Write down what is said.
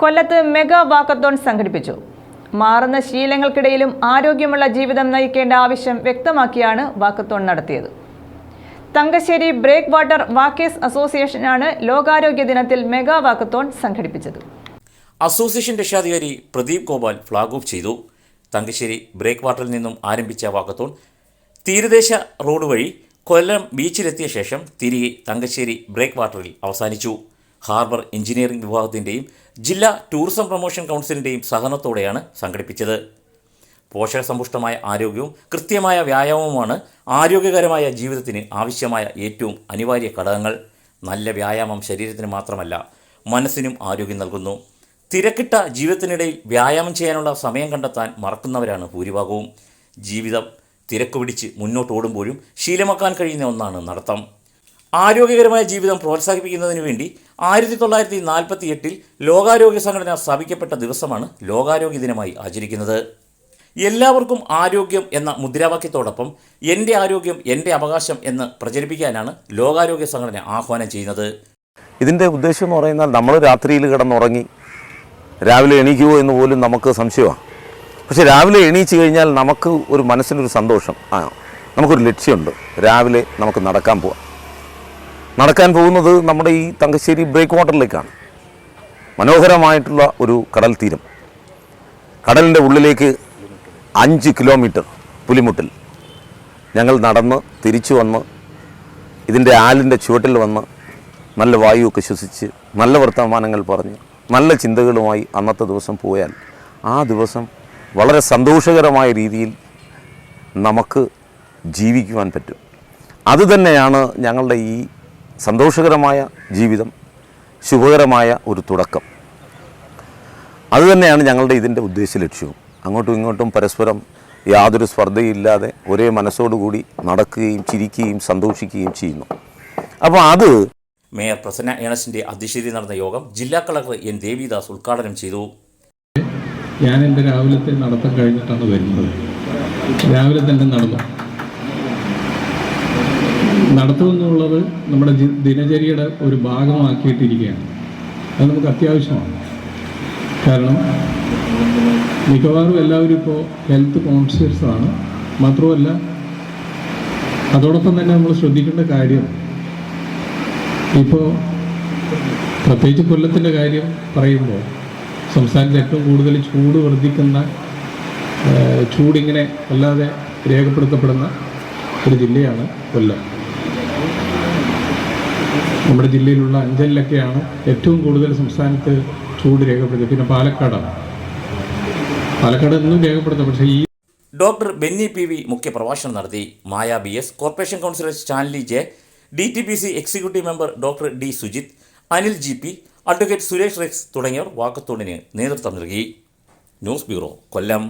കൊല്ലത്ത് mega walkathon സംഘടിപ്പിച്ചു. മാറുന്ന ശീലങ്ങൾക്കിടയിലും ആരോഗ്യമുള്ള ജീവിതം നയിക്കേണ്ട ആവശ്യം വ്യക്തമാക്കിയാണ് വാക്കത്തോൺ നടത്തിയത്. തങ്കശ്ശേരി ബ്രേക്ക് വാട്ടർ വാക്കേഴ്സ് അസോസിയേഷനാണ് ലോകാരോഗ്യ ദിനത്തിൽ മെഗാ വാക്കത്തോൺ സംഘടിപ്പിച്ചത്. അസോസിയേഷൻ രക്ഷാധികാരി പ്രദീപ് ഗോപാൽ ഫ്ലാഗ് ഓഫ് ചെയ്തു. തങ്കശ്ശേരി ബ്രേക്ക് വാട്ടറിൽ നിന്നും ആരംഭിച്ച വാക്കത്തോൺ തീരദേശ റോഡ് വഴി കൊല്ലം ബീച്ചിലെത്തിയ ശേഷം തിരികെ തങ്കശ്ശേരി ബ്രേക്ക് വാട്ടറിൽ അവസാനിച്ചു. ഹാർബർ എഞ്ചിനീയറിംഗ് വിഭാഗത്തിന്റെയും ജില്ലാ ടൂറിസം പ്രൊമോഷൻ കൗൺസിലിന്റെയും സഹകരണത്തോടെയാണ് സംഘടിപ്പിച്ചത്. പോഷകസമ്പുഷ്ടമായ ആരോഗ്യവും കൃത്യമായ വ്യായാമവുമാണ് ആരോഗ്യകരമായ ജീവിതത്തിന് ആവശ്യമായ ഏറ്റവും അനിവാര്യ ഘടകങ്ങൾ. നല്ല വ്യായാമം ശരീരത്തിന് മാത്രമല്ല മനസ്സിനും ആരോഗ്യം നൽകുന്നു. തിരക്കിട്ട ജീവിതത്തിനിടയിൽ വ്യായാമം ചെയ്യാനുള്ള സമയം കണ്ടെത്താൻ മറക്കുന്നവരാണ് ഭൂരിഭാഗവും. ജീവിതം തിരക്ക് പിടിച്ച് മുന്നോട്ട് ഓടുമ്പോഴും ശീലമാക്കാൻ കഴിയുന്ന ഒന്നാണ് നടത്തം. ആരോഗ്യകരമായ ജീവിതം പ്രോത്സാഹിപ്പിക്കുന്നതിന് വേണ്ടി ആയിരത്തി തൊള്ളായിരത്തി നാൽപ്പത്തി എട്ടിൽ ലോകാരോഗ്യ സംഘടന സ്ഥാപിക്കപ്പെട്ട ദിവസമാണ് ലോകാരോഗ്യ ദിനമായി ആചരിക്കുന്നത്. എല്ലാവർക്കും ആരോഗ്യം എന്ന മുദ്രാവാക്യത്തോടൊപ്പം എന്റെ ആരോഗ്യം എന്റെ അവകാശം എന്ന് പ്രചരിപ്പിക്കാനാണ് ലോകാരോഗ്യ സംഘടന ആഹ്വാനം ചെയ്യുന്നത്. ഇതിന്റെ ഉദ്ദേശം എന്ന് പറയുന്നത് നമ്മൾ രാത്രിയിൽ കിടന്നുറങ്ങി രാവിലെ എണീക്കുമോ എന്ന് പോലും നമുക്ക് സംശയമാണ്. പക്ഷെ രാവിലെ എണീച്ച് കഴിഞ്ഞാൽ നമുക്ക് ഒരു മനസ്സിനൊരു സന്തോഷം ആ നമുക്കൊരു ലക്ഷ്യമുണ്ട്. രാവിലെ നമുക്ക് നടക്കാൻ പോവാം. നടക്കാൻ പോകുന്നത് നമ്മുടെ ഈ തങ്കശ്ശേരി ബ്രേക്ക് വാട്ടറിലേക്കാണ്. മനോഹരമായിട്ടുള്ള ഒരു കടൽ തീരം. കടലിന്റെ ഉള്ളിലേക്ക് അഞ്ച് കിലോമീറ്റർ പുലിമുട്ടിൽ ഞങ്ങൾ നടന്ന് തിരിച്ചു വന്ന് ഇതിന്റെ ആലിന്റെ ചുവട്ടിൽ വന്ന് നല്ല വായുവൊക്കെ ശ്വസിച്ച് നല്ല വർത്തമാനങ്ങൾ പറഞ്ഞ് നല്ല ചിന്തകളുമായി അന്നത്തെ ദിവസം പോയാൽ ആ ദിവസം വളരെ സന്തോഷകരമായ രീതിയിൽ നമുക്ക് ജീവിക്കുവാൻ പറ്റും. അതുതന്നെയാണ് ഞങ്ങളുടെ ഈ സന്തോഷകരമായ ജീവിതം ശുഭകരമായ ഒരു തുടക്കം. അതുതന്നെയാണ് ഞങ്ങളുടെ ഇതിന്റെ ഉദ്ദേശ ലക്ഷ്യവും. അങ്ങോട്ടും ഇങ്ങോട്ടും പരസ്പരം യാതൊരു സ്പർദ്ധയില്ലാതെ ഒരേ മനസ്സോടുകൂടി നടക്കുകയും ചിരിക്കുകയും സന്തോഷിക്കുകയും ചെയ്യുന്നു. അപ്പോൾ അത് മേയർ പ്രസന്ന ഏണസിന്റെ അധ്യക്ഷതയിൽ നടന്ന യോഗം ജില്ലാ കളക്ടർ എൻ ദേവിദാസ് ഉദ്ഘാടനം ചെയ്തു. ഞാൻ എന്റെ രാവിലത്തെ നടത്തം കഴിഞ്ഞിട്ടാണ് വരുന്നത്. രാവിലെ തന്നെ നടന്നു. നടത്തം എന്നുള്ളത് നമ്മുടെ ദിനചര്യയുടെ ഒരു ഭാഗമാക്കിയിട്ടിരിക്കുകയാണ്. അത് നമുക്ക് അത്യാവശ്യമാണ്. കാരണം മിക്കവാറും എല്ലാവരും ഇപ്പോൾ ഹെൽത്ത് കോൺഷ്യസ് ആണ്. മാത്രമല്ല അതോടൊപ്പം തന്നെ നമ്മൾ ശ്രദ്ധിക്കേണ്ട കാര്യം ഇപ്പോൾ പ്രത്യേകിച്ച് കൊല്ലത്തിന്റെ കാര്യം പറയുമ്പോൾ സംസ്ഥാനത്ത് ഏറ്റവും കൂടുതൽ ചൂട് വർദ്ധിക്കുന്ന ചൂടിങ്ങനെ അല്ലാതെ രേഖപ്പെടുത്തപ്പെടുന്ന ഒരു ജില്ലയാണ് കൊല്ലം. നമ്മുടെ ജില്ലയിലുള്ള അഞ്ചലിലൊക്കെയാണ് ഏറ്റവും കൂടുതൽ സംസ്ഥാനത്ത് ചൂട് രേഖപ്പെടുത്തിയത്. പിന്നെ പാലക്കാടാണ്. പാലക്കാട് എന്നും രേഖപ്പെടുത്തും. പക്ഷേ ഈ ഡോക്ടർ ബെന്നി പി വി മുഖ്യപ്രഭാഷണം നടത്തി Maya B S corporation councillor Stanley J D T P C executive member doctor D Sujith Anil G P advocate Suresh Rex തുടങ്ങിയവർ വാക്കത്തോടിന് നേതൃത്വം നൽകി. News bureau Kollam.